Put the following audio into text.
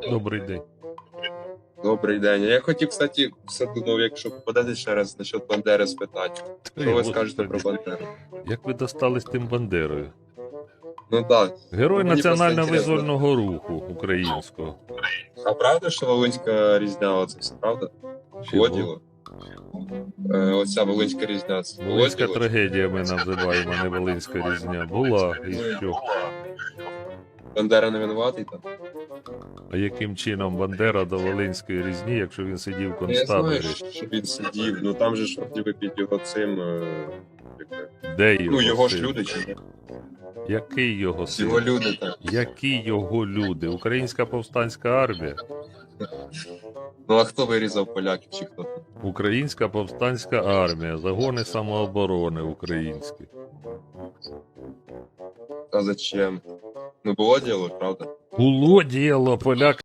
Добрий день. Добрий день. Я хотів, кстати, все думав, якщо попадете ще раз насчет Бандери спитати. Що ви Ой, скажете про Бандеру? Як ви достались тим Бандерою? Ну так. Герой Мені національно-визвольного руху українського. А правда, що Волинська різня, оце все правда? Було Чого? діло? Е, оця Волинська різня. це Волинська діло? трагедія ми називаємо, не Волинська різня. Була і що? Бандера не винуватий там? А яким чином Бандера до Волинської різні, якщо він сидів в Ну, Я знаю, що він сидів, ну там же ж вроді під його цим. е, Де його? Ну, його ж люди чи ні? Який його син? Його люди там. Які його люди? Українська повстанська армія? Ну а хто вирізав поляків чи хто? Українська повстанська армія, загони самооборони українські. А зачем? Ну було діло, правда? Було діло, поляки